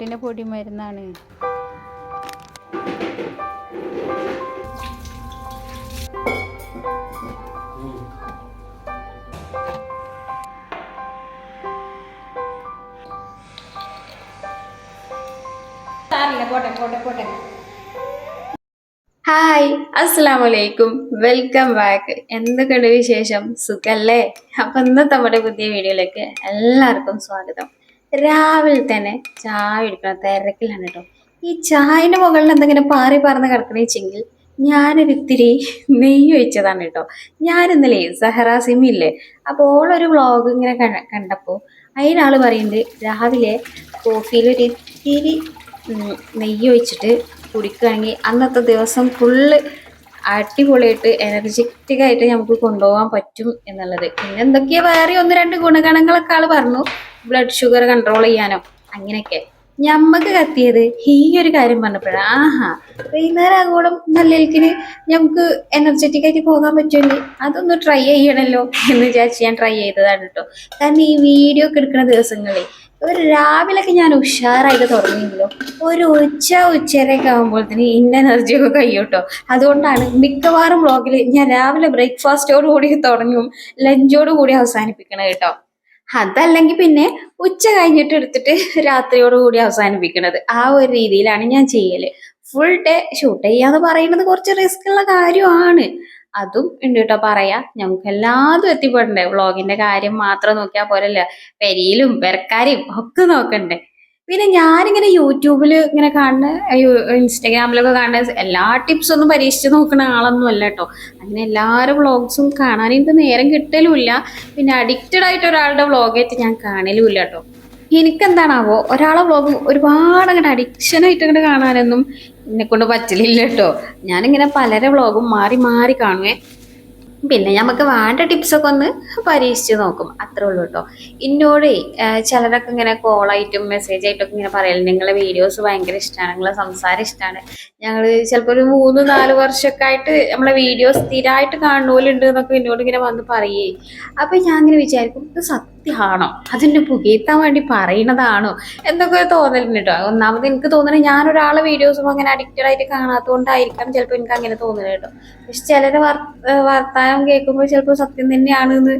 കുഞ്ഞുട്ടിന്റെ പൊടി മരുന്നാണ്. പോട്ടെ പോട്ടെ പോട്ടെ. ഹായ് അസ്സാം വലൈക്കും വെൽക്കം ബാക്ക്. എന്തൊക്കെയുള്ള വിശേഷം? സുഖല്ലേ? അപ്പൊ ഇന്നത്തെ നമ്മുടെ പുതിയ വീഡിയോയിലേക്ക് എല്ലാവർക്കും സ്വാഗതം. രാവിലെ തന്നെ ചായ കുടിക്കണം. തിരക്കിലാണ് കേട്ടോ. ഈ ചായന്റെ മുകളിൽ എന്തെങ്കിലും പാറി പറന്ന് കിടക്കണേച്ചെങ്കിൽ ഞാനൊരിത്തിരി ഞാനൊരു ഇത്തിരി നെയ്യ് ഒഴിച്ചതാണ് കേട്ടോ. ഞാനിന്നലേ സഹറ സിമില്ലേ അപ്പോൾ ഓളൊരു വ്ളോഗ് ഇങ്ങനെ കണ്ട- കണ്ടപ്പോൾ അതിനാൾ പറയുന്നുണ്ട് രാവിലെ കോഫിയിലൊരു ഇത്തിരി ഉം, നെയ്യ് ഒഴിച്ചിട്ട് കുടിക്കുകയാണെങ്കിൽ അന്നത്തെ ദിവസം ഫുള്ള് അടിപൊളിയായിട്ട് എനർജറ്റിക് ആയിട്ട് നമുക്ക് കൊണ്ടുപോകാൻ പറ്റും എന്നുള്ളത്. പിന്നെ എന്തൊക്കെയാ വേറെ ഒന്ന് രണ്ട് ഗുണഗണങ്ങളൊക്കെ ആൾ പറഞ്ഞു. ബ്ലഡ് ഷുഗർ കൺട്രോൾ ചെയ്യാനോ അങ്ങനെയൊക്കെ. ഞമ്മക്ക് കത്തിയത് ഈ ഒരു കാര്യം പറഞ്ഞപ്പോഴാണ് ആഹാ വൈകുന്നേരം ആകോളം നല്ലതിന് ഞമ്മക്ക് എനർജറ്റിക് ആയിട്ട് പോകാൻ പറ്റുമെങ്കിൽ അതൊന്ന് ട്രൈ ചെയ്യണല്ലോ എന്ന് വിചാരിച്ച് ഞാൻ ട്രൈ ചെയ്തതാണ് കേട്ടോ കാരണം ഈ വീഡിയോ ഒക്കെ എടുക്കുന്ന ദിവസങ്ങളിൽ ഒരു രാവിലെയൊക്കെ ഞാൻ ഉഷാറായിട്ട് തുടങ്ങിയെങ്കിലും ഒരു ഉച്ച ഉച്ചരയൊക്കെ തന്നെ ഇന്ന എനർജിയൊക്കെ ഒക്കെ കഴിയും അതുകൊണ്ടാണ് മിക്കവാറും വ്ളോഗിൽ ഞാൻ രാവിലെ ബ്രേക്ക്ഫാസ്റ്റോട് കൂടി തുടങ്ങും ലഞ്ചോട് കൂടി അവസാനിപ്പിക്കണം കേട്ടോ. അതല്ലെങ്കിൽ പിന്നെ ഉച്ച കഴിഞ്ഞിട്ട് എടുത്തിട്ട് രാത്രിയോട് കൂടി അവസാനിപ്പിക്കണത്. ആ ഒരു രീതിയിലാണ് ഞാൻ ചെയ്യൽ. ഫുൾ ഡേ ഷൂട്ട് ചെയ്യാന്ന് പറയുന്നത് കുറച്ച് റിസ്ക് ഉള്ള കാര്യമാണ്. അതും ഉണ്ട് കേട്ടോ പറയാ. നമുക്ക് എല്ലാതും എത്തിപ്പെടണ്ടേ? വ്ളോഗിന്റെ കാര്യം മാത്രം നോക്കിയാൽ പോരല്ല? പെരിയിലും പെരക്കാരെയും ഒക്കെ നോക്കണ്ടേ? പിന്നെ ഞാനിങ്ങനെ യൂട്യൂബിൽ ഇങ്ങനെ കാണുന്ന ഇൻസ്റ്റാഗ്രാമിലൊക്കെ കാണുന്ന എല്ലാ ടിപ്സ് ഒന്നും പരീക്ഷിച്ച് നോക്കുന്ന ആളൊന്നും അല്ല കേട്ടോ അങ്ങനെ എല്ലാവരും വ്ളോഗ്സും കാണാൻ നേരം കിട്ടലുമില്ല. പിന്നെ അഡിക്റ്റഡ് ആയിട്ട് ഒരാളുടെ വ്ളോഗായിട്ട് ഞാൻ കാണലുമില്ല കേട്ടോ എനിക്കെന്താണാവോ? ഒരാളെ വ്ളോഗ് ഒരുപാട് അങ്ങോട്ട് അഡിക്ഷനായിട്ട് അങ്ങോട്ട് കാണാനൊന്നും എന്നെ കൊണ്ട് പറ്റലില്ല കേട്ടോ. ഞാനിങ്ങനെ പലരെ വ്ളോഗും മാറി മാറി കാണുവേ. പിന്നെ നമുക്ക് വേണ്ട ടിപ്സൊക്കെ ഒന്ന് പരീക്ഷിച്ച് നോക്കും. അത്രേ ഉള്ളൂ കേട്ടോ. ഇന്നോടേ ചിലരൊക്കെ ഇങ്ങനെ കോളായിട്ടും മെസ്സേജ് ആയിട്ടൊക്കെ ഇങ്ങനെ പറയലുണ്ട് നിങ്ങളെ വീഡിയോസ് ഭയങ്കര ഇഷ്ടമാണ് നിങ്ങളെ സംസാരം ഇഷ്ടമാണ് ഞങ്ങൾ ചിലപ്പോൾ ഒരു മൂന്ന് നാല് വർഷമൊക്കെ ആയിട്ട് നമ്മളെ വീഡിയോ സ്ഥിരമായിട്ട് കാണുന്നോലുണ്ട് എന്നൊക്കെ എന്നോട് ഇങ്ങനെ വന്ന് പറയേ. അപ്പം ഞാൻ ഇങ്ങനെ വിചാരിക്കും ഇത് സത്യമാണോ? അതിന്റെ പുകയത്താൻ വേണ്ടി പറയണതാണോ എന്തൊക്കെ തോന്നലുണ്ട്? കേട്ടോ ഒന്നാമത് എനിക്ക് തോന്നുന്നത് ഞാനൊരാളെ വീഡിയോസും അങ്ങനെ അഡിക്റ്റഡ് ആയിട്ട് കാണാത്തതുകൊണ്ടായിരിക്കാം ചിലപ്പോൾ എനിക്ക് അങ്ങനെ തോന്നുന്നത് കേട്ടോ. പക്ഷെ ചിലരെ വർ വർത്താനം കേൾക്കുമ്പോൾ ചിലപ്പോൾ സത്യം തന്നെയാണ് എന്ന്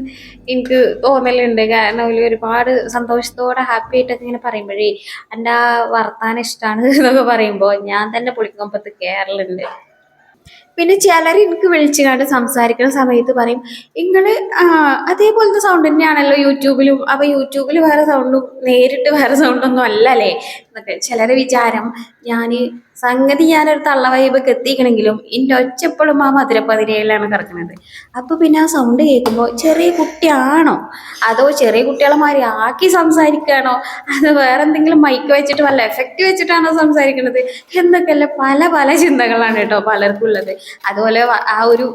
എനിക്ക് തോന്നലുണ്ട്. കാരണം അതിൽ ഒരുപാട് സന്തോഷത്തോടെ ഹാപ്പി ആയിട്ടൊക്കെ ഇങ്ങനെ പറയുമ്പോഴേ എന്റെ ആ വർത്താനം ഇഷ്ടമാണ് എന്നൊക്കെ പറയുമ്പോൾ ഞാൻ തന്നെ പുളിക്കൊമ്പത്ത് കയറലുണ്ട് പിന്നെ ചിലർ എനിക്ക് വിളിച്ചു കണ്ട് സംസാരിക്കുന്ന സമയത്ത് പറയും നിങ്ങൾ ആ, അതേപോലത്തെ സൗണ്ട് തന്നെയാണല്ലോ യൂട്യൂബിലും അപ്പൊ യൂട്യൂബിൽ വേറെ സൗണ്ടും നേരിട്ട് വേറെ സൗണ്ടൊന്നും അല്ലല്ലേ എന്നൊക്കെ ചിലരെ വിചാരം ഞാൻ സംഗതി ഞാനൊരു തള്ള വൈബൊക്കെ എത്തിക്കണമെങ്കിലും എന്റെ ഒച്ചപ്പോഴും ആ മധുരപ്പതിരയിലാണ് കിടക്കുന്നത് അപ്പൊ പിന്നെ ആ സൗണ്ട് കേൾക്കുമ്പോൾ ചെറിയ കുട്ടിയാണോ? അതോ ചെറിയ കുട്ടികളെ മാറി ആക്കി സംസാരിക്കുകയാണോ? അത് വേറെ എന്തെങ്കിലും മൈക്ക് വെച്ചിട്ട് വല്ല എഫക്റ്റ് വെച്ചിട്ടാണോ സംസാരിക്കുന്നത് എന്നൊക്കെയല്ല പല പല ചിന്തകളാണ് കേട്ടോ പലർക്കും ഉള്ളത് അതുപോലെ ആ ഒരു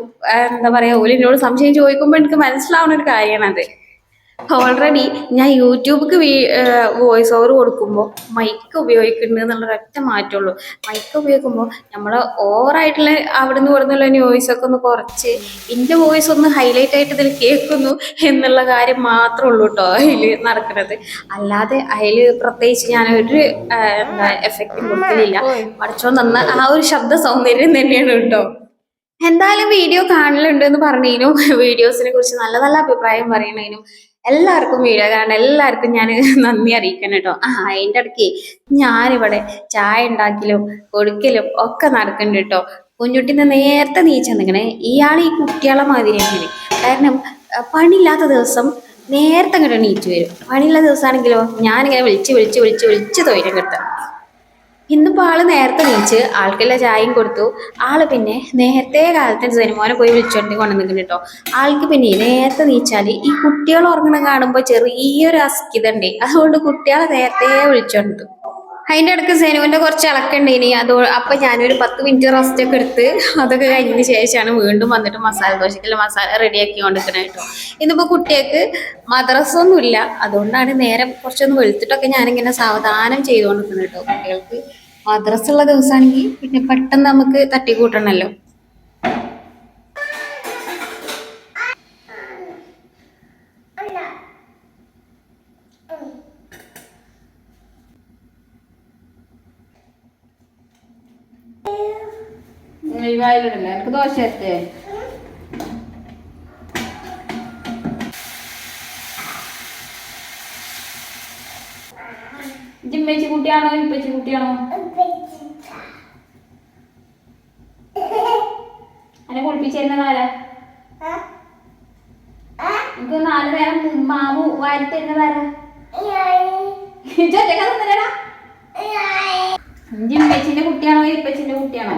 എന്താ പറയാ ഒരു എന്നോട് സംശയം ചോദിക്കുമ്പോൾ എനിക്ക് മനസ്സിലാവുന്ന ഒരു കാര്യമാണ് അത്. ഓൾറെഡി ഞാൻ യൂട്യൂബിക്ക് വോയിസ് ഓവർ കൊടുക്കുമ്പോൾ മൈക്ക് ഉപയോഗിക്കുന്നത് എന്നുള്ള ഒറ്റ മാറ്റമുള്ളൂ. മൈക്ക് ഉപയോഗിക്കുമ്പോൾ നമ്മൾ ഓവറായിട്ടുള്ള അവിടെ നിന്ന് വോയിസ് ഒക്കെ ഒന്ന് കുറച്ച് എന്റെ വോയിസ് ഒന്ന് ഹൈലൈറ്റ് ആയിട്ട് ഇതിൽ കേൾക്കുന്നു എന്നുള്ള കാര്യം മാത്രമേ ഉള്ളൂ കേട്ടോ അതിൽ നടക്കുന്നത്. അല്ലാതെ അതിൽ പ്രത്യേകിച്ച് ഞാൻ ഒരു എഫക്റ്റും കൊടുക്കലില്ല. പഠിച്ചോ നന്ന ആ ഒരു ശബ്ദ സൗന്ദര്യം തന്നെയാണ് കേട്ടോ എന്തായാലും വീഡിയോ കാണലുണ്ട് എന്ന് പറഞ്ഞതിനും വീഡിയോസിനെ കുറിച്ച് നല്ല നല്ല അഭിപ്രായം പറയണതിനും എല്ലാവർക്കും വീഡിയോ കാണാൻ എല്ലാവർക്കും ഞാൻ നന്ദി അറിയിക്കണം കേട്ടോ ആ അതിന്റെ ഇടയ്ക്ക് ഞാനിവിടെ ചായ ഉണ്ടാക്കലും കൊടുക്കലും ഒക്കെ നടക്കുന്നുണ്ട് കേട്ടോ കുഞ്ഞുട്ടിന്ന് നേരത്തെ നീച്ച നിൽക്കണേ ഇയാൾ ഈ കുട്ടികളെ മാതിരി തന്നെയാണ് കാരണം പണിയില്ലാത്ത ദിവസം നേരത്തെ ഇങ്ങോട്ട് നീച്ചു വരും. പണിയുള്ള ദിവസമാണെങ്കിലോ ഞാനിങ്ങനെ വിളിച്ച് വിളിച്ച് വിളിച്ച് വിളിച്ച് തൊയിരം കിട്ടണം ഇന്നിപ്പോൾ ആൾ നേരത്തെ നീച്ച് ആൾക്കെല്ലാം ചായയും കൊടുത്തു. ആൾ പിന്നെ നേരത്തെ കാലത്ത് സിനിമോനെ പോയി വിളിച്ചോണ്ട് കൊണ്ടുവന്നിട്ടുണ്ട് കേട്ടോ ആൾക്ക് പിന്നെ നേരത്തെ നീച്ചാൽ ഈ കുട്ടികൾ ഉറങ്ങണം കാണുമ്പോൾ ചെറിയൊരു അസ്കിത ഉണ്ട് അതുകൊണ്ട് കുട്ടികളെ നേരത്തെ വിളിച്ചോണ്ട് അതിന്റെ ഇടയ്ക്ക് സെനുവിന്റെ കുറച്ച് ഇളക്കുണ്ട് ഇനി അതോ അപ്പം ഞാനൊരു പത്ത് മിനിറ്റ് റെസ്റ്റ് ഒക്കെ എടുത്ത് അതൊക്കെ കഴിഞ്ഞതിന് ശേഷമാണ് വീണ്ടും വന്നിട്ട് മസാല ദോശയ്ക്ക് മസാല റെഡിയാക്കി കൊണ്ടിരിക്കണം കേട്ടോ ഇന്നിപ്പോൾ കുട്ടികൾക്ക് മദ്രസ ഒന്നുമില്ല. അതുകൊണ്ടാണ് നേരെ കുറച്ചൊന്ന് വെളുത്തിട്ടൊക്കെ ഞാനിങ്ങനെ സാവധാനം ചെയ്തുകൊണ്ടിരിക്കുന്നത് കേട്ടോ കുട്ടികൾക്ക്. മദ്രസുള്ള ദിവസമാണെങ്കിൽ പിന്നെ പെട്ടെന്ന് നമുക്ക് തട്ടിക്കൂട്ടണല്ലോ. എനിക്ക് ദോശ എത്തേ ജിമ്മച്ചി കുട്ടിയാണോ ഇപ്പച്ചി കുട്ടിയാണോ? അന്നെ കുളിപ്പിച്ചിരുന്നത് ആരാ? എനിക്ക് നാല് നേരം മാമു വാരി തരുന്നത് ആരാ? ചേട്ടാ ജിമ്മച്ചിന്റെ കുട്ടിയാണോ ഇപ്പച്ചിന്റെ കുട്ടിയാണോ?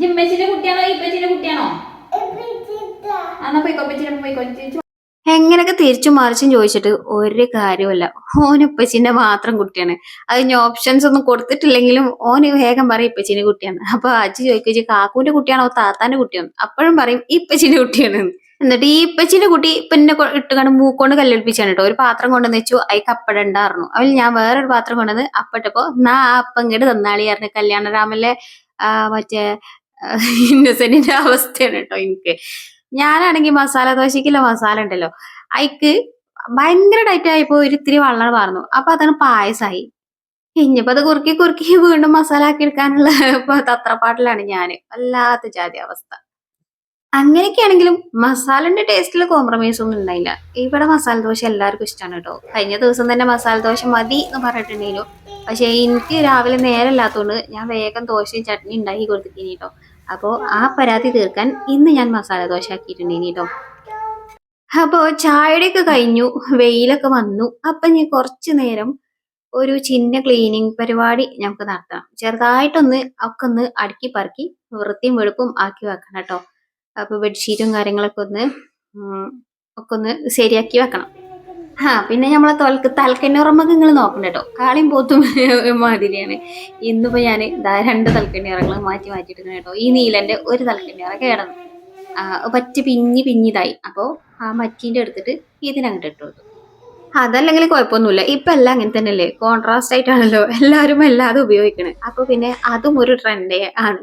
ജിമ്മച്ചിന്റെ കുട്ടിയാണോ ഇപ്പച്ചിന്റെ കുട്ടിയാണോ? എന്നാ പോയിക്കോ പച്ചിനെ പോയിക്കോ. എങ്ങനെയൊക്കെ തിരിച്ചു മറിച്ചും ചോദിച്ചിട്ട് ഒരു കാര്യമല്ല ഓൻ ഇപ്പച്ചിന്റെ മാത്രം കുട്ടിയാണ്. അതിന് ഓപ്ഷൻസ് ഒന്നും കൊടുത്തിട്ടില്ലെങ്കിലും ഓന് വേഗം പറയും ഇപ്പച്ചിന്റെ കുട്ടിയാണ് അപ്പൊ അച്ഛൻ ചോദിക്കും കാക്കൂന്റെ കുട്ടിയാണോ താത്താന്റെ കുട്ടിയാണോ അപ്പോഴും പറയും ഇപ്പച്ചിന്റെ കുട്ടിയാണ്. എന്ന്. എന്നിട്ട് ഈ ഇപ്പച്ചിന്റെ കുട്ടി പിന്നെ ഇട്ടുകൊണ്ട് മൂക്കൊണ്ട് കല്ലെടുപ്പിച്ചാണ് കേട്ടോ. ഒരു പാത്രം കൊണ്ടുവന്ന് വെച്ചു അതിക്ക് അപ്പട ഉണ്ടായിരുന്നു അതിൽ ഞാൻ വേറൊരു പാത്രം കൊണ്ടുവന്ന് അപ്പട്ടപ്പോ നാ അപ്പം ഇങ്ങോട്ട് തന്നാളിയായിരുന്നു കല്യാണരാമല്ലേ ആ, മറ്റേ ഇന്നസെന്റിന്റെ അവസ്ഥയാണ് കേട്ടോ എനിക്ക്. ഞാനാണെങ്കിൽ മസാല ദോശക്കുള്ള മസാല ഉണ്ടല്ലോ. അയക്ക് ഭയങ്കര ടൈറ്റ് ആയപ്പോ ഒരു ഇത്തിരി വെള്ളം പാർന്നു. അപ്പൊ അതാണ് പായസായി. ഇനിയിപ്പോ അത് കുറുക്കി കുറുക്കി വീണ്ടും മസാല ആക്കി എടുക്കാനുള്ള തത്രപ്പാട്ടിലാണ് ഞാൻ. വല്ലാത്ത ജാതി അവസ്ഥ. അങ്ങനെയൊക്കെയാണെങ്കിലും മസാലന്റെ ടേസ്റ്റിൽ കോംപ്രമൈസ് ഒന്നും ഉണ്ടായില്ല. ഇവിടെ മസാല ദോശ എല്ലാവർക്കും ഇഷ്ടമാണ് കേട്ടോ. കഴിഞ്ഞ ദിവസം തന്നെ മസാല ദോശ മതി എന്ന് പറഞ്ഞിട്ടുണ്ടെങ്കിലും പക്ഷേ എനിക്ക് രാവിലെ നേരമില്ലാത്തതുകൊണ്ട് ഞാൻ വേഗം ദോശയും ചട്നി ഉണ്ടാക്കി കൊടുത്തിട്ടീനി കേട്ടോ. അപ്പോൾ ആ പരാതി തീർക്കാൻ ഇന്ന് ഞാൻ മസാല ദോശ ആക്കിയിട്ടുണ്ടേനി കേട്ടോ അപ്പോൾ ചായയുടെയൊക്കെ കഴിഞ്ഞു വെയിലൊക്കെ വന്നു. അപ്പം ഞാൻ കുറച്ച് നേരം ഒരു ചിന്ന ക്ലീനിങ് പരിപാടി നമുക്ക് നടത്തണം. ചെറുതായിട്ടൊന്ന് ഒക്കെ ഒന്ന് അടുക്കി പറക്കി വൃത്തിയും വെളുപ്പും ആക്കി വെക്കണം കേട്ടോ അപ്പോൾ ബെഡ്ഷീറ്റും കാര്യങ്ങളൊക്കെ ഒന്ന് ഒക്കെ ഒന്ന് ശരിയാക്കി വെക്കണം. ആ പിന്നെ നമ്മളെ തൊലക്ക് തലക്കണ്ണീറമ്മക്ക് നിങ്ങൾ നോക്കണം കേട്ടോ കാളിയും പോത്തും മാതിരിയാണ്. ഇന്നിപ്പോൾ ഞാൻ ഇതാ രണ്ട് തലക്കണ്ണീറങ്ങൾ മാറ്റി മാറ്റിയിട്ടുണ്ട് കേട്ടോ ഈ നീലന്റെ ഒരു തലക്കണ്ണീറ കേടന്നു. പറ്റി പിഞ്ഞി പിഞ്ഞിതായി അപ്പോൾ ആ മറ്റീന്റെ എടുത്തിട്ട് ഇതിനങ്ങോട്ട് ഇട്ടു കൊടുത്തു. അതല്ലെങ്കിൽ കുഴപ്പമൊന്നുമില്ല. ഇപ്പൊ എല്ലാം അങ്ങനെ തന്നെയല്ലേ? കോൺട്രാസ്റ്റ് ആയിട്ടാണല്ലോ എല്ലാവരും എല്ലാതും ഉപയോഗിക്കണേ. അപ്പോൾ പിന്നെ അതും ഒരു ട്രെൻഡേ ആണ്.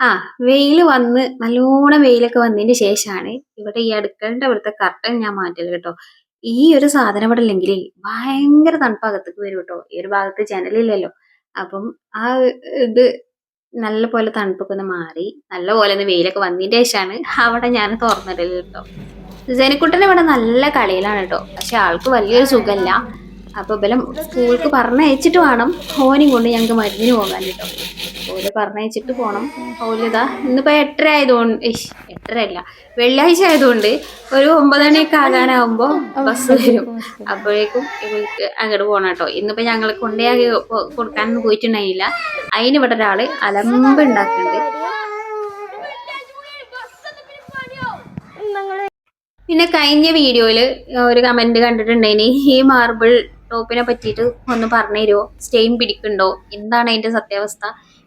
ആ വെയിൽ വന്ന് നല്ലോണം വെയിലൊക്കെ വന്നതിന് ശേഷമാണ് ഇവിടെ ഈ അടുക്കളന്റെ അവിടുത്തെ കർട്ടൻ ഞാൻ മാറ്റൽ കേട്ടോ. ഈ ഒരു സാധനം ഇവിടെ ഇല്ലെങ്കിൽ ഭയങ്കര തണുപ്പകത്തേക്ക് വരും കേട്ടോ. ഈ ഒരു ഭാഗത്ത് ജനലില്ലല്ലോ. അപ്പം ആ ഇത് നല്ല പോലെ തണുപ്പൊക്കെ ഒന്ന് മാറി നല്ല പോലെ ഒന്ന് വെയിലൊക്കെ വന്നതിന് ശേഷമാണ് അവിടെ ഞാൻ തുറന്നിടൽ കേട്ടോ. ജനിക്കുട്ടൻ ഇവിടെ നല്ല കളിയിലാണ് കേട്ടോ. പക്ഷെ ആൾക്ക് വലിയൊരു സുഖമില്ല. അപ്പൊ ബലം സ്കൂൾക്ക് പറഞ്ഞയച്ചിട്ട് വേണം ഓനും കൊണ്ട് ഞങ്ങൾക്ക് മരുന്നിന് പോകാൻ കേട്ടോ ഓൽ പറഞ്ഞയച്ചിട്ട് പോണം. ഓലിതാ ഇന്നിപ്പോ എട്ടര ആയതുകൊണ്ട് എട്ടര അല്ല വെള്ളിയാഴ്ച ആയതുകൊണ്ട് ഒരു ഒമ്പതണിയൊക്കെ ആകാനാവുമ്പോ ബസ് വരും. അപ്പോഴേക്കും ഇവർക്ക് അങ്ങോട്ട് പോകണം കേട്ടോ ഇന്നിപ്പോ ഞങ്ങൾ കൊണ്ടേയാക്കി കൊടുക്കാനൊന്നും പോയിട്ടുണ്ടായില്ല. അതിന് ഇവിടെ ഒരാൾ അലമ്പ് ഉണ്ടാക്കുന്നുണ്ട് പിന്നെ കഴിഞ്ഞ വീഡിയോയിൽ ഒരു കമന്റ് കണ്ടിട്ടുണ്ടേനി ഈ മാർബിൾ ടോപ്പിനെ പറ്റിയിട്ട് ഒന്ന് പറഞ്ഞു തരുമോ സ്റ്റെയിൻ പിടിക്കുന്നുണ്ടോ? എന്താണ് അതിന്റെ സത്യാവസ്ഥ?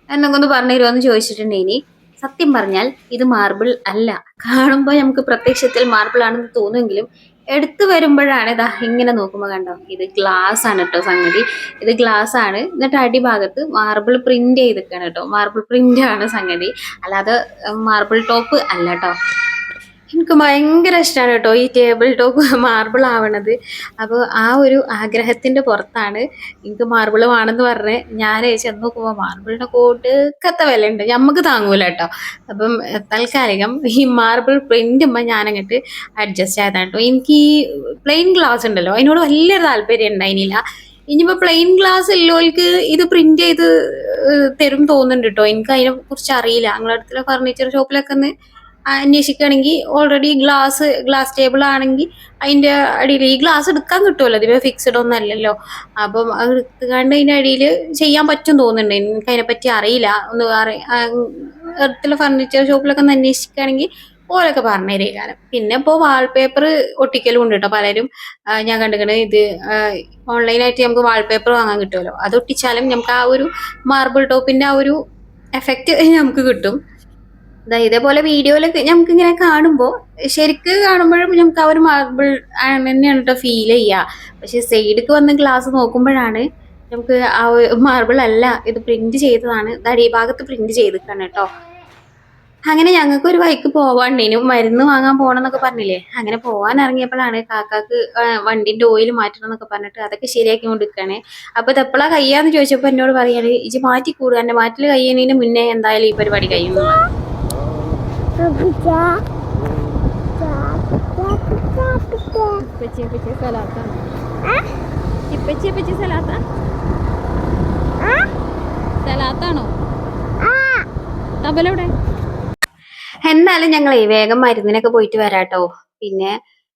എന്നൊക്കെ ഒന്ന് പറഞ്ഞു തരുമോ എന്ന് ചോദിച്ചിട്ടുണ്ടെങ്കിൽ സത്യം പറഞ്ഞാൽ ഇത് മാർബിൾ അല്ല. കാണുമ്പോൾ നമുക്ക് പ്രത്യക്ഷത്തിൽ മാർബിൾ ആണെന്ന് തോന്നുമെങ്കിലും എടുത്തു വരുമ്പോഴാണ് ഇതാ ഇങ്ങനെ നോക്കുമ്പോൾ കണ്ടോ? ഇത് ഗ്ലാസ് ആണ് കേട്ടോ സംഗതി. ഇത് ഗ്ലാസ് ആണ്. എന്നിട്ട് അടിഭാഗത്ത് മാർബിൾ പ്രിന്റ് ചെയ്തിരിക്കുകയാണ് കേട്ടോ. മാർബിൾ പ്രിന്റ് ആണ് സംഗതി. അല്ലാതെ മാർബിൾ ടോപ്പ് അല്ല കേട്ടോ. എനിക്ക് ഭയങ്കര ഇഷ്ടമാണ് കേട്ടോ ഈ ടേബിൾ ടോപ്പ് മാർബിൾ ആവണത്. അപ്പോൾ ആ ഒരു ആഗ്രഹത്തിന്റെ പുറത്താണ് എനിക്ക് മാർബിൾ വേണമെന്ന് പറഞ്ഞ് ഞാൻ ചെന്ന് നോക്കുമ്പോൾ മാർബിളിന്റെ കൊടുക്കത്ത വിലയുണ്ട്. നമുക്ക് താങ്ങൂല കേട്ടോ. അപ്പം തൽക്കാലികം ഈ മാർബിൾ പ്രിന്റുമ്പോൾ ഞാനങ്ങോട്ട് അഡ്ജസ്റ്റ് ആയതാണ് കേട്ടോ. എനിക്ക് ഈ പ്ലെയിൻ ഗ്ലാസ് ഉണ്ടല്ലോ അതിനോട് വലിയൊരു താല്പര്യം ഉണ്ടായിരുന്നില്ല ഇനിയിപ്പോൾ പ്ലെയിൻ ഗ്ലാസ് ഉള്ളവർക്ക് ഇത് പ്രിന്റ് ചെയ്ത് തരും തോന്നുന്നുണ്ട് കേട്ടോ. എനിക്ക് അതിനെ കുറിച്ച് അറിയില്ല. ഞങ്ങളുടെ അടുത്തുള്ള ഫർണിച്ചർ ഷോപ്പിലൊക്കെ ഒന്ന് അന്വേഷിക്കുകയാണെങ്കിൽ ഓൾറെഡി ഗ്ലാസ് ഗ്ലാസ് ടേബിൾ ആണെങ്കിൽ അതിന്റെ അടിയിൽ ഈ ഗ്ലാസ് എടുക്കാൻ കിട്ടുമല്ലോ. ഇതിപ്പോ ഫിക്സഡ് ഒന്നും അല്ലല്ലോ. അപ്പം അത് എടുത്തുകൊണ്ട് അതിന്റെ അടിയിൽ ചെയ്യാൻ പറ്റും തോന്നുന്നുണ്ട്. എനിക്ക് അതിനെപ്പറ്റി അറിയില്ല. ഒന്ന് അടുത്തുള്ള ഫർണിച്ചർ ഷോപ്പിലൊക്കെ ഒന്ന് അന്വേഷിക്കുകയാണെങ്കിൽ ഓരൊക്കെ പറഞ്ഞു തരേക്കാരം പിന്നെ ഇപ്പോൾ വാൾപേപ്പർ ഒട്ടിക്കലും ഉണ്ട് കേട്ടോ പലരും. ഞാൻ കണ്ടിട്ടുണ്ട് ഇത് ഓൺലൈനായിട്ട് നമുക്ക് വാൾപേപ്പർ വാങ്ങാൻ കിട്ടുമല്ലോ. അത് ഒട്ടിച്ചാലും നമുക്ക് ആ ഒരു മാർബിൾ ടോപ്പിന്റെ ആ ഒരു എഫക്റ്റ് നമുക്ക് കിട്ടും. ഇതേപോലെ വീഡിയോയിലൊക്കെ നമുക്ക് ഇങ്ങനെ കാണുമ്പോൾ ശരിക്ക് കാണുമ്പോഴും നമുക്ക് ആ ഒരു മാർബിൾ തന്നെയാണ് കേട്ടോ ഫീൽ ചെയ്യുക പക്ഷെ സൈഡിക്ക് വന്ന് ഗ്ലാസ് നോക്കുമ്പോഴാണ് നമുക്ക് ആ മാർബിൾ അല്ല ഇത് പ്രിന്റ് ചെയ്തതാണ്. ഇത് അടിഭാഗത്ത് പ്രിന്റ് ചെയ്തിട്ടാണ് കേട്ടോ അങ്ങനെ ഞങ്ങൾക്ക് ഒരു വഴിക്ക് പോവാണ്ടേനു മരുന്ന് വാങ്ങാൻ പോകണം എന്നൊക്കെ പറഞ്ഞില്ലേ? അങ്ങനെ പോവാൻ ഇറങ്ങിയപ്പോഴാണ് കാക്കാക്ക് വണ്ടിന്റെ ഓയിൽ മാറ്റണം എന്നൊക്കെ പറഞ്ഞിട്ട് അതൊക്കെ ശരിയാക്കി കൊണ്ടിരിക്കുകയാണ് അപ്പൊ ഇത് എപ്പോഴാ കയ്യാന്ന് ചോദിച്ചപ്പോ എന്നോട് പറയാണ് ഇജ് മാറ്റി കൂടുക എന്റെ മാറ്റിൽ കഴിയുന്നതിന് മുന്നേ എന്തായാലും ഈ പരിപാടി കഴിയുന്നു തബലെവിടെ എന്നാലും ഞങ്ങളെ വേഗം മരുന്നിനൊക്കെ പോയിട്ട് വരാട്ടോ. പിന്നെ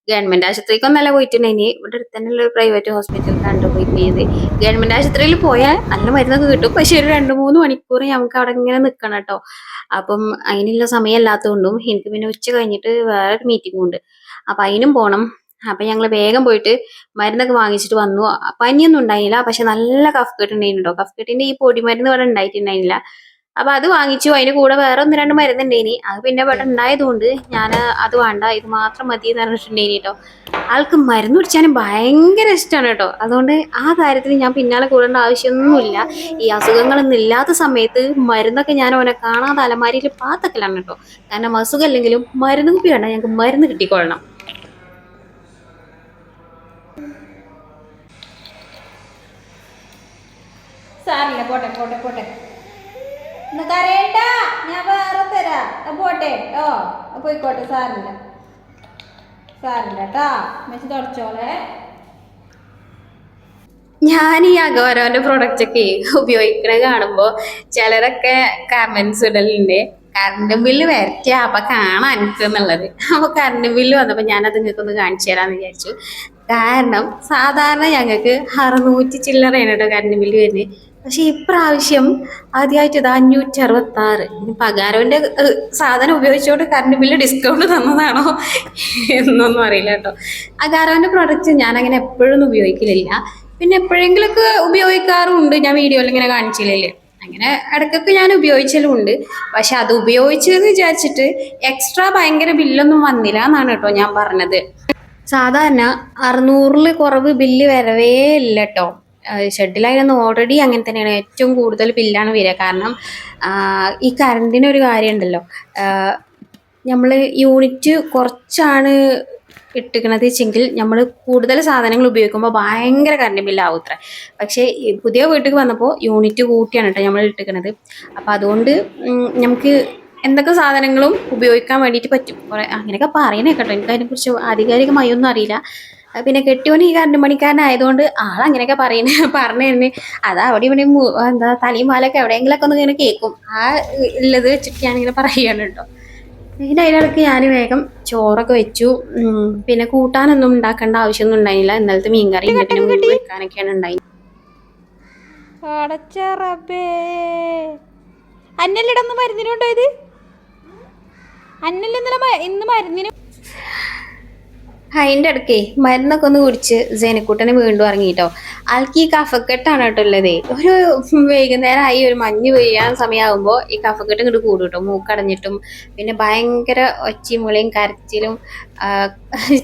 ഗവൺമെന്റ് ആശുപത്രിക്കൊന്നല്ല പോയിട്ടുണ്ടെങ്കിൽ ഇവിടെ അടുത്ത് തന്നെ ഒരു പ്രൈവറ്റ് ഹോസ്പിറ്റലിൽ കണ്ടുപോയി ചെയ്ത് ഗവൺമെന്റ് ആശുപത്രിയിൽ പോയാൽ നല്ല മരുന്നൊക്കെ കിട്ടും. പക്ഷെ ഒരു രണ്ട് മൂന്ന് മണിക്കൂർ നമുക്ക് അവിടെ ഇങ്ങനെ നിൽക്കണം കേട്ടോ. അപ്പം അതിനുള്ള സമയം അല്ലാത്തതുകൊണ്ടും എനിക്ക് പിന്നെ ഉച്ച കഴിഞ്ഞിട്ട് വേറൊരു മീറ്റിംഗ് ഉണ്ട്. അപ്പൊ അതിനും പോകണം അപ്പൊ ഞങ്ങൾ വേഗം പോയിട്ട് മരുന്നൊക്കെ വാങ്ങിച്ചിട്ട് വന്നു. പനിയൊന്നും ഉണ്ടായില്ല. പക്ഷെ നല്ല കഫ് കെട്ടുണ്ടായിരുന്നു കേട്ടോ. കഫ് ഈ പൊടി മരുന്ന് ഇവിടെ ഉണ്ടായിട്ടുണ്ടായില്ല. അപ്പൊ അത് വാങ്ങിച്ചു. അതിന് കൂടെ വേറെ ഒന്ന് രണ്ട് മരുന്നുണ്ടേനി. അത് പിന്നെ ഇവിടെ ഉണ്ടായതുകൊണ്ട് ഞാൻ അത് വേണ്ട ഇത് മാത്രം മതി എന്ന് പറഞ്ഞിട്ടുണ്ടേനി കേട്ടോ. ആൾക്ക് മരുന്ന് കുടിച്ചാനും ഭയങ്കര ഇഷ്ടമാണ് കേട്ടോ. അതുകൊണ്ട് ആ കാര്യത്തിൽ ഞാൻ പിന്നാലെ കൂടേണ്ട ആവശ്യമൊന്നുമില്ല. ഈ അസുഖങ്ങളൊന്നും ഇല്ലാത്ത സമയത്ത് മരുന്നൊക്കെ ഞാൻ അവനെ കാണാതെ അലമാരിയിൽ പാത്തക്കലാണ് കേട്ടോ. കാരണം അസുഖം ഇല്ലെങ്കിലും മരുന്ന് കുപ്പി വേണ്ട ഞങ്ങൾക്ക് മരുന്ന് കിട്ടിക്കൊള്ളണം. സാറില്ല പോട്ടെ പോട്ടെ പോട്ടെ. കരയണ്ട ഞാൻ വേറെ തരാം. പോട്ടെ ഓ പോയിക്കോട്ടെ സാറില്ല സാറില്ല കേട്ടാ ഞാൻ ഈ അഗോരോന്റെ പ്രൊഡക്റ്റ് ഒക്കെ ഉപയോഗിക്കണ കാണുമ്പോ ചിലരൊക്കെ കമന്റ്സ് ഇടലുണ്ട്. കറണ്ട് ബില്ല് വരട്ടെ അപ്പൊ കാണാൻ എനിക്ക് എന്നുള്ളത് അപ്പൊ കറണ്ട് ബില്ല് വന്നപ്പോ ഞാനത് നിങ്ങൾക്ക് ഒന്ന് കാണിച്ചു തരാന്ന് വിചാരിച്ചു. കാരണം സാധാരണ ഞങ്ങൾക്ക് അറുന്നൂറ്റി ചില്ലറയാണ് കേട്ടോ കറണ്ട് ബില്ല് വരുന്നത്. പക്ഷെ ഇപ്രാവശ്യം ആദ്യമായിട്ട് ഇത് അഞ്ഞൂറ്റി അറുപത്തി ആറ് ഇനി പകാരോന്റെ സാധനം ഉപയോഗിച്ചുകൊണ്ട് കറണ്ട് ബില്ല് ഡിസ്കൗണ്ട് തന്നതാണോ എന്നൊന്നും അറിയില്ല കേട്ടോ. അഗാരോന്റെ പ്രൊഡക്റ്റ് ഞാൻ അങ്ങനെ എപ്പോഴും ഉപയോഗിക്കലില്ല. പിന്നെ എപ്പോഴെങ്കിലൊക്കെ ഉപയോഗിക്കാറുണ്ട്. ഞാൻ വീഡിയോയിൽ ഇങ്ങനെ കാണിച്ചില്ലേ അങ്ങനെ ഇടയ്ക്കൊക്കെ ഞാൻ ഉപയോഗിച്ചലുമുണ്ട് പക്ഷെ അത് ഉപയോഗിച്ചെന്ന് വിചാരിച്ചിട്ട് എക്സ്ട്രാ ഭയങ്കര ബില്ലൊന്നും വന്നില്ല എന്നാണ് കേട്ടോ ഞാൻ പറഞ്ഞത്. സാധാരണ അറുന്നൂറിൽ കുറവ് ബില്ല് വരവേ ഇല്ല കേട്ടോ. ഷെഡിലായിരുന്നു ഓൾറെഡി അങ്ങനെ തന്നെയാണ്. ഏറ്റവും കൂടുതൽ ബില്ലാണ് വരിക. കാരണം ഈ കറണ്ടിനൊരു കാര്യമുണ്ടല്ലോ. നമ്മൾ യൂണിറ്റ് കുറച്ചാണ് ഇട്ടിക്കണത് വെച്ചെങ്കിൽ നമ്മൾ കൂടുതൽ സാധനങ്ങൾ ഉപയോഗിക്കുമ്പോൾ ഭയങ്കര കറണ്ട് ബില്ലാവും അത്ര പക്ഷേ പുതിയ വീട്ടിൽ വന്നപ്പോൾ യൂണിറ്റ് കൂട്ടിയാണ് കേട്ടോ നമ്മൾ ഇട്ടിക്കണത് അപ്പോൾ അതുകൊണ്ട് നമുക്ക് എന്തൊക്കെ സാധനങ്ങളും ഉപയോഗിക്കാൻ വേണ്ടിയിട്ട് പറ്റും? അങ്ങനെയൊക്കെ പറയണേ കേട്ടോ. എനിക്ക് അതിനെക്കുറിച്ച് ആധികാരികമായി ഒന്നും അറിയില്ല. പിന്നെ കെട്ടിയോന് ഈ കറണ്ട് പണിക്കാരനായതുകൊണ്ട് ആൾ അങ്ങനെയൊക്കെ പറയുന്നത് പറഞ്ഞു തന്നെ അത് അവിടെ ഇവിടെ എന്താ തലയും പാലൊക്കെ എവിടെയെങ്കിലൊക്കെ ഒന്ന് ഇങ്ങനെ കേൾക്കും ആ ഉള്ളത് വെച്ചിട്ട് ഞാനിങ്ങനെ പറയുകയാണ് കേട്ടോ. പിന്നെ അതിനിടയ്ക്ക് ഞാൻ വേഗം ചോറൊക്കെ വെച്ചു. പിന്നെ കൂട്ടാനൊന്നും ഉണ്ടാക്കേണ്ട ആവശ്യമൊന്നും ഉണ്ടായില്ല. ഇന്നലത്തെ മീൻകറി പിന്നെ മുളക് വെക്കാനൊക്കെയാണ് ഉണ്ടായി അന്നല്ലിടന്ന് മരുന്നിനുണ്ടോ ഇത് മ- ഇന്ന് മരുന്നിന് അതിന്റെ ഇടയ്ക്കേ മരുന്നൊക്കെ ഒന്ന് കുടിച്ച് ജനക്കൂട്ടനെ വീണ്ടും ഇറങ്ങിട്ടോ. ആൾക്ക് ഈ കഫക്കെട്ടാണ് കേട്ടോ ഉള്ളത്. ഒരു വൈകുന്നേരമായി ഒരു മഞ്ഞ് പെയ്യാൻ സമയമാകുമ്പോൾ ഈ കഫക്കെട്ട് ഇങ്ങോട്ട് കൂടും കേട്ടോ മൂക്കടഞ്ഞിട്ടും പിന്നെ ഭയങ്കര ഒച്ചയും മുളയും കരച്ചിലും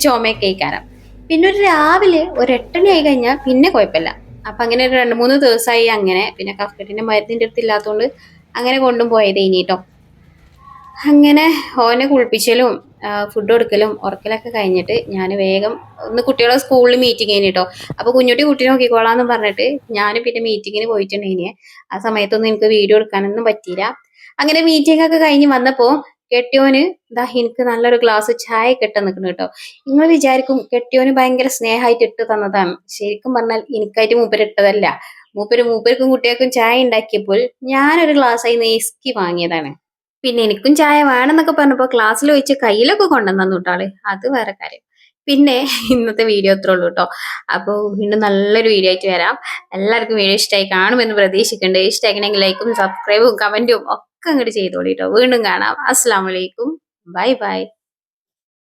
ചുമയൊക്കെ ആയിക്കാരം. പിന്നെ ഒരു രാവിലെ ഒരു എട്ടണി ആയി കഴിഞ്ഞാൽ പിന്നെ കുഴപ്പമില്ല അപ്പം അങ്ങനെ ഒരു രണ്ട് മൂന്ന് ദിവസമായി അങ്ങനെ പിന്നെ കഫക്കെട്ടിന്റെ മരുന്നിന്റെ അടുത്ത് ഇല്ലാത്തതുകൊണ്ട് അങ്ങനെ കൊണ്ടും പോയത് ഇനി കേട്ടോ. അങ്ങനെ ഓനെ കുളിപ്പിച്ചലും ഫുഡ് കൊടുക്കലും ഉറക്കലൊക്കെ കഴിഞ്ഞിട്ട് ഞാൻ വേഗം ഒന്ന് കുട്ടികളെ സ്കൂളിൽ മീറ്റിംഗ് കഴിഞ്ഞിട്ടോ. അപ്പൊ കുഞ്ഞുട്ടി കുട്ടി നോക്കിക്കോളാന്ന് പറഞ്ഞിട്ട് ഞാൻ പിന്നെ മീറ്റിങ്ങിന് പോയിട്ടുണ്ടെങ്കിൽ ആ സമയത്തൊന്നും എനിക്ക് വീഡിയോ എടുക്കാനൊന്നും പറ്റിയില്ല. അങ്ങനെ മീറ്റിംഗ് ഒക്കെ കഴിഞ്ഞ് വന്നപ്പോ കെട്ടിയോന് ദാ എനിക്ക് നല്ലൊരു ഗ്ലാസ് ചായ കെട്ടാൻ നിൽക്കുന്നു കേട്ടോ. നിങ്ങൾ വിചാരിക്കും കെട്ടിയോന് ഭയങ്കര സ്നേഹമായിട്ട് ഇട്ട് തന്നതാണ്. ശരിക്കും പറഞ്ഞാൽ എനിക്കായിട്ട് മൂപ്പര് ഇട്ടതല്ല. മൂപ്പര് മൂപ്പർക്കും കുട്ടികൾക്കും ചായ ഉണ്ടാക്കിയപ്പോൾ ഞാനൊരു ഗ്ലാസ്സായി നെയ്സ്കി വാങ്ങിയതാണ്. പിന്നെ എനിക്കും ചായ വേണമെന്നൊക്കെ പറഞ്ഞപ്പോൾ ക്ലാസ്സിൽ വെച്ച് കയ്യിലൊക്കെ കൊണ്ടുവന്നു കേട്ടാൾ അത് വേറെ കാര്യം. പിന്നെ ഇന്നത്തെ വീഡിയോ അത്രേ ഉള്ളൂ കേട്ടോ അപ്പോൾ വീണ്ടും നല്ലൊരു വീഡിയോ ആയിട്ട് വരാം. എല്ലാവർക്കും വീഡിയോ ഇഷ്ടമായി കാണുമെന്ന് പ്രതീക്ഷിക്കുന്നുണ്ട് ഇഷ്ടമാക്കണമെങ്കിൽ ലൈക്കും സബ്സ്ക്രൈബും കമന്റും ഒക്കെ അങ്ങോട്ട് ചെയ്തോളൂ കേട്ടോ വീണ്ടും കാണാം. അസ്സാം വലൈക്കും ബൈ ബൈ.